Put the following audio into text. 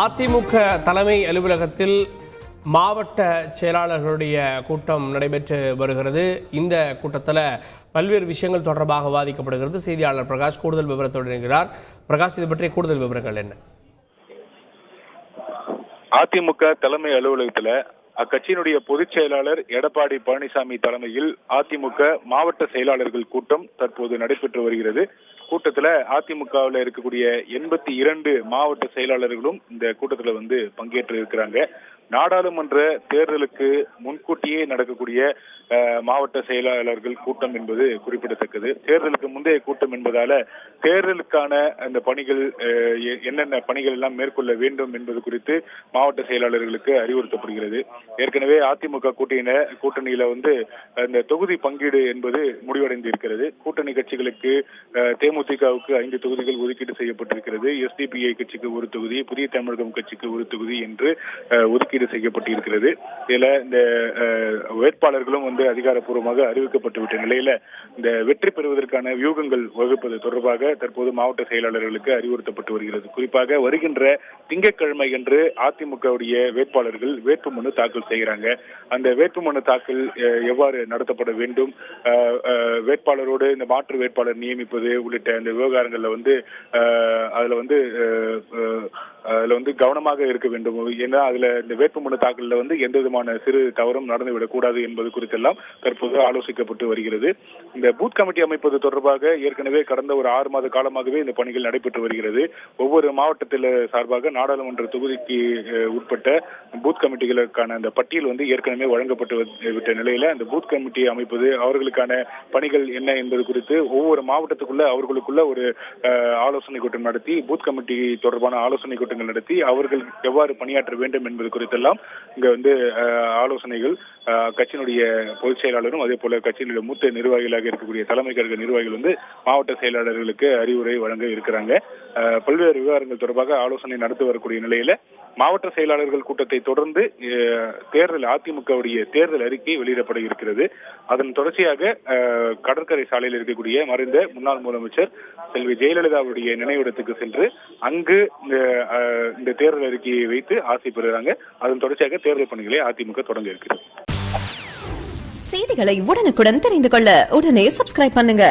அதிமுக தலைமை அலுவலகத்தில் மாவட்ட செயலாளர்களுடைய கூட்டம் நடைபெற்று வருகிறது. இந்த கூட்டத்தில் பல்வேறு விஷயங்கள் தொடர்பாக வாதிக்கப்படுகிறது செய்தியாளர் பிரகாஷ் கூடுதல் விவரத்துடன் இருக்கிறார் பிரகாஷ் இது பற்றிய கூடுதல் விவரங்கள் என்ன? அதிமுக தலைமை அலுவலகத்தில் அக்கட்சியினுடைய பொதுச் செயலாளர் எடப்பாடி பழனிசாமி தலைமையில் அதிமுக மாவட்ட செயலாளர்கள் கூட்டம் தற்போது நடைபெற்று வருகிறது. கூட்டத்துல அதிமுகவில் இருக்கக்கூடிய எண்பத்தி இரண்டு மாவட்ட செயலாளர்களும் இந்த கூட்டத்துல வந்து பங்கேற்று இருக்கிறாங்க நாடாளுமன்ற தேர்தலுக்கு முன்கூட்டியே நடக்கக்கூடிய மாவட்ட செயலாளர்கள் கூட்டம் என்பது குறிப்பிடத்தக்கது. தேர்தலுக்கு முந்தைய கூட்டம் என்பதால தேர்தலுக்கான அந்த பணிகள் என்னென்ன பணிகள் எல்லாம் மேற்கொள்ள வேண்டும் என்பது குறித்து மாவட்ட செயலாளர்களுக்கு அறிவுறுத்தப்படுகிறது. ஏற்கனவே அதிமுக கூட்டணியில கூட்டணியில வந்து அந்த தொகுதி பங்கீடு என்பது முடிவடைந்து இருக்கிறது கூட்டணி கட்சிகளுக்கு தேமுதிகவுக்கு ஐந்து தொகுதிகள் ஒதுக்கீடு செய்யப்பட்டிருக்கிறது. எஸ்டிபிஐ கட்சிக்கு ஒரு தொகுதி புதிய தமிழகம் கட்சிக்கு ஒரு தொகுதி என்று ஒதுக்கீடு ஒதுக்கீடு செய்யப்பட்டிருக்கிறது. இதில் இந்த வேட்பாளர்களும் வந்து அதிகாரப்பூர்வமாக அறிவிக்கப்பட்டுவிட்ட நிலையில இந்த வெற்றி பெறுவதற்கான வியூகங்கள் வகுப்பது தொடர்பாக தற்போது மாவட்ட செயலாளர்களுக்கு அறிவுறுத்தப்பட்டு வருகிறது. குறிப்பாக வருகின்ற திங்கட்கிழமை என்று அதிமுகவுடைய வேட்பாளர்கள் வேட்புமனு தாக்கல் செய்கிறாங்க. அந்த வேட்புமனு தாக்கல் எவ்வாறு நடத்தப்பட வேண்டும்? வேட்பாளரோடு இந்த மாற்று வேட்பாளர் நியமிப்பது உள்ளிட்ட இந்த விவகாரங்களில் வந்து அதில் அதுல வந்து அதில் வந்து கவனமாக இருக்க வேண்டும். ஏன்னா அதில் இந்த வேட்புமனு தாக்கலில் வந்து எந்த விதமான சிறு தவறும் நடந்துவிடக்கூடாது என்பது குறித்தெல்லாம் தற்போது ஆலோசிக்கப்பட்டு வருகிறது. இந்த பூத் கமிட்டி அமைப்பது தொடர்பாக ஏற்கனவே கடந்த ஒரு ஆறு மாத காலமாகவே இந்த பணிகள் நடைபெற்று வருகிறது. ஒவ்வொரு மாவட்டத்தில் சார்பாக நாடாளுமன்ற தொகுதிக்கு உட்பட்ட பூத் கமிட்டிகளுக்கான அந்த பட்டியல் வந்து ஏற்கனவே வழங்கப்பட்டு விட்ட நிலையில் அந்த பூத் கமிட்டி அமைப்பது அவர்களுக்கான பணிகள் என்ன என்பது குறித்து ஒவ்வொரு மாவட்டத்துக்குள்ள அவர்களுக்குள்ள ஒரு ஆலோசனை கூட்டம் நடத்தி பூத் கமிட்டி தொடர்பான ஆலோசனை கூட்டம் கூட்டங்கள் நடத்தி அவர்கள் எவ்வாறு பணியாற்ற வேண்டும் என்பது குறித்தெல்லாம் இங்க வந்து ஆலோசனைகள் கட்சியினுடைய பொதுச் செயலாளரும் அதே போல கட்சியினுடைய மூத்த நிர்வாகிகளாக இருக்கக்கூடிய தலைமை கழக நிர்வாகிகள் வந்து மாவட்ட செயலாளர்களுக்கு அறிவுரை வழங்க இருக்கிறாங்க. பல்வேறு விவகாரங்கள் தொடர்பாக ஆலோசனை நடத்தி வரக்கூடிய நிலையில மாவட்ட செயலாளர்கள் கூட்டத்தை தொடர்ந்து தேர்தல் அதிமுகவுடைய தேர்தல் அறிக்கை வெளியிடப்பட இருக்கிறது. அதன் தொடர்ச்சியாக கடற்கரை சாலையில் இருக்கக்கூடிய மறைந்த முன்னாள் முதலமைச்சர் செல்வி ஜெயலலிதாவுடைய நினைவிடத்துக்கு சென்று அங்கு இந்த தேர்தல் அறிக்கையை வைத்து ஆசை பெறுகிறாங்க. அதன் தொடர்ச்சியாக தேர்தல் பணிகளை அதிமுக தொடங்க இருக்கு செய்திகளை உடனுக்குடன் தெரிந்து கொள்ள உடனே சப்ஸ்கிரைப் பண்ணுங்க.